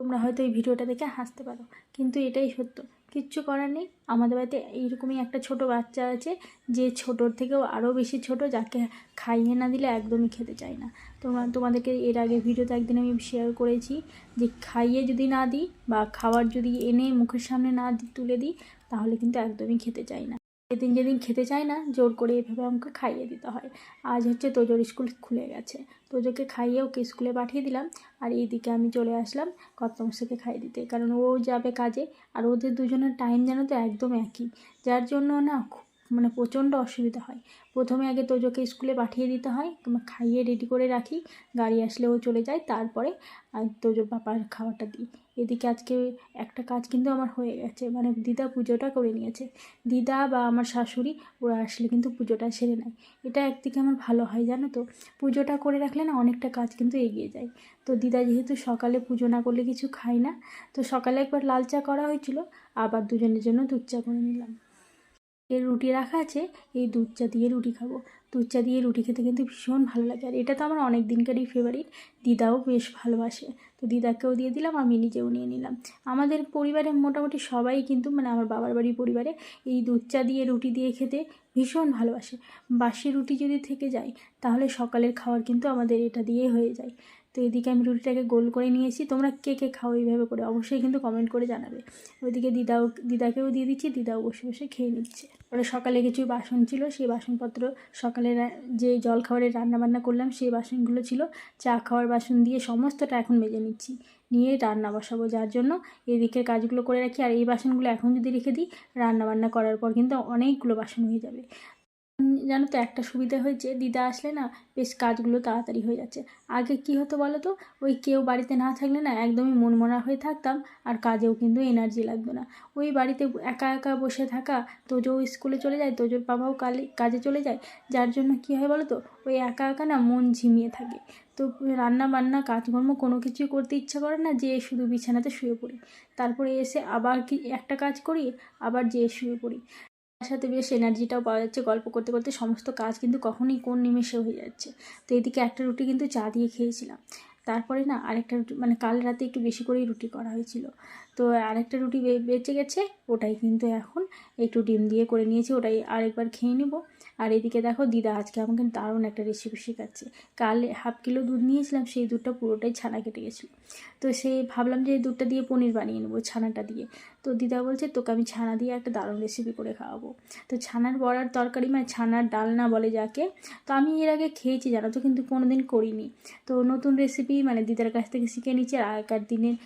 তোমরা হয়তো এই ভিডিওটা দেখে হাসতে পারো। কিন্তু এটাই সত্য। কিচ্ছু করার নেই। আমাদের বাড়িতে এইরকমই একটা ছোট বাচ্চা আছে, যে ছোটোর থেকেও আরও বেশি ছোট, যাকে খাইয়ে না দিলে একদমই খেতে চায় না। তোমরা তোমাদেরকে এর আগে ভিডিওতে একদিন আমি শেয়ার করেছি যে খাইয়ে যদি না দিই বা খাবার যদি এনে মুখের সামনে না তুলে দিই, তাহলে কিন্তু একদমই খেতে চায় না। যেদিন যেদিন খেতে চায় না, জোর করে এভাবে আমাকে খাইয়ে দিতে হয়। আজ হচ্ছে তোজোর স্কুল খুলে গেছে। তোজোকে খাইয়ে ওকে স্কুলে পাঠিয়ে দিলাম আর এইদিকে আমি চলে আসলাম কর্তমশাকে খাইয়ে দিতে। কারণ ও যাবে কাজে আর ওদের দুজনের টাইম যেন তো একদম একই। যার জন্য না খুব মানে প্রচণ্ড অসুবিধা হয়। প্রথমে আগে তোজোকে স্কুলে পাঠিয়ে দিতে হয় খাইয়ে রেডি করে রাখি, গাড়ি আসলে ও চলে যায়, তারপরে তোজোর পাপার খাওয়াটা দিই। এদিকে আজকে একটা কাজ কিন্তু আমার হয়ে গেছে মানে দিদা পুজোটা করে নিয়েছে। দিদা বা আমার শাশুড়ি, ওরা আসলে কিন্তু পুজোটা সেরে নেয়। এটা একদিকে আমার ভালো হয়, জানো তো? পুজোটা করে রাখলে না অনেকটা কাজ কিন্তু এগিয়ে যায়। তো দিদা যেহেতু সকালে পুজো না করলে কিছু খায় না, তো সকালে একবার লাল চা করা হয়েছিল, আবার দুজনের জন্য দুধ চা করে নিলাম। এর রুটি রাখা আছে, এই দুধ চা দিয়ে রুটি খাব। দুধ চা দিয়ে রুটি খেতে কিন্তু ভীষণ ভালো লাগে। আর এটা তো আমার অনেক দিনকারই ফেভারিট দিদাও বেশ ভালোবাসে। তো দিদাকেও দিয়ে দিলাম, আমি নিজেও নিয়ে নিলাম। আমাদের পরিবারে মোটামুটি সবাই কিন্তু মানে আমার বাবার বাড়ির পরিবারে এই দুধ চা দিয়ে রুটি দিয়ে খেতে ভীষণ ভালোবাসে। বাসি রুটি যদি থেকে যায়, তাহলে সকালের খাবার কিন্তু আমাদের এটা দিয়ে হয়ে যায়। তো এদিকে আমি রুটিটাকে গোল করে নিয়েছি। তোমরা কে কে খাও এইভাবে করে অবশ্যই কিন্তু কমেন্ট করে জানাবে। ওইদিকে দিদাও, দিদাকেও দিয়ে দিচ্ছি, দিদাও বসে বসে খেয়ে নিচ্ছে। ওরা সকালে কিছু বাসন ছিল, সেই বাসনপত্র সকালে যে জল খাবারের রান্না বান্না করলাম, সেই বাসনগুলো ছিল। চা খাওয়ার বাসন দিয়ে সমস্তটা এখন মেজে নিচ্ছি। নিয়ে রান্না বসাবো যার জন্য। এদিকের কাজগুলো করে রাখি। আর এই বাসনগুলো এখন যদি রেখে দিই, রান্নাবান্না করার পর কিন্তু অনেকগুলো বাসন হয়ে যাবে। জানো তো, একটা সুবিধা হয়েছে, দিদা আসলে না বেশ কাজগুলো তাড়াতাড়ি হয়ে যাচ্ছে। আগে কি হতো বলো তো, ওই কেউ বাড়িতে না থাকলে না একদমই মনমরা হয়ে থাকতাম আর কাজেও কিন্তু এনার্জি লাগতো না। ওই বাড়িতে একা একা বসে থাকা, তোজো স্কুলে চলে যায়, তোজোর বাবাও কালে, কাজে চলে যায়, যার জন্য কী হয় বলো তো, ওই একা একা না মন ঝিমিয়ে থাকে। তো রান্না বান্না কাজকর্ম কোনো কিছুই করতে ইচ্ছা করে না যে শুধু বিছানাতে শুয়ে পড়ি। তারপরে এসে আবার কি একটা কাজ করি, আবার যেয়ে শুয়ে পড়ি। তার সাথে বেশ এনার্জিটাও পাওয়া যাচ্ছে, গল্প করতে করতে সমস্ত কাজ কিন্তু কখনই কোন নিমেষে হয়ে যাচ্ছে। তো এদিকে একটা রুটি কিন্তু চা দিয়ে খেয়েছিলাম। তারপরে না আরেকটা রুটি মানে কাল রাতে একটু বেশি করেই রুটি করা হয়েছিল। তো আরেকটা রুটি বেঁচে গেছে, ওটাই কিন্তু এখন একটু ডিম দিয়ে করে নিয়েছি, ওটাই আরেকবার খেয়ে নেব। আর এদিকে দেখো, দিদা আজকে আমাকে দারুণ একটা রেসিপি শেখাচ্ছে। কাল হাফ কিলো দুধ নিয়েছিলাম, সেই দুধটা পুরোটাই ছানা কেটে গেছিল। তো সেই ভাবলাম যে এই দুধটা দিয়ে পনির বানিয়ে নেব, ছানাটা দিয়ে। তো দিদা বলছে, তোকে আমি ছানা দিয়ে একটা দারুণ রেসিপি করে খাওয়াবো। তো ছানার বড়ার তরকারি মানে ছানার ডালনা বলে যাকে, তো আমি এর আগে খেয়েছি, জানো তো, কিন্তু কোনো দিন করিনি। তো নতুন রেসিপি মানে দিদার কাছ থেকে শিখে নিচ্ছি আর আগেকার দিনের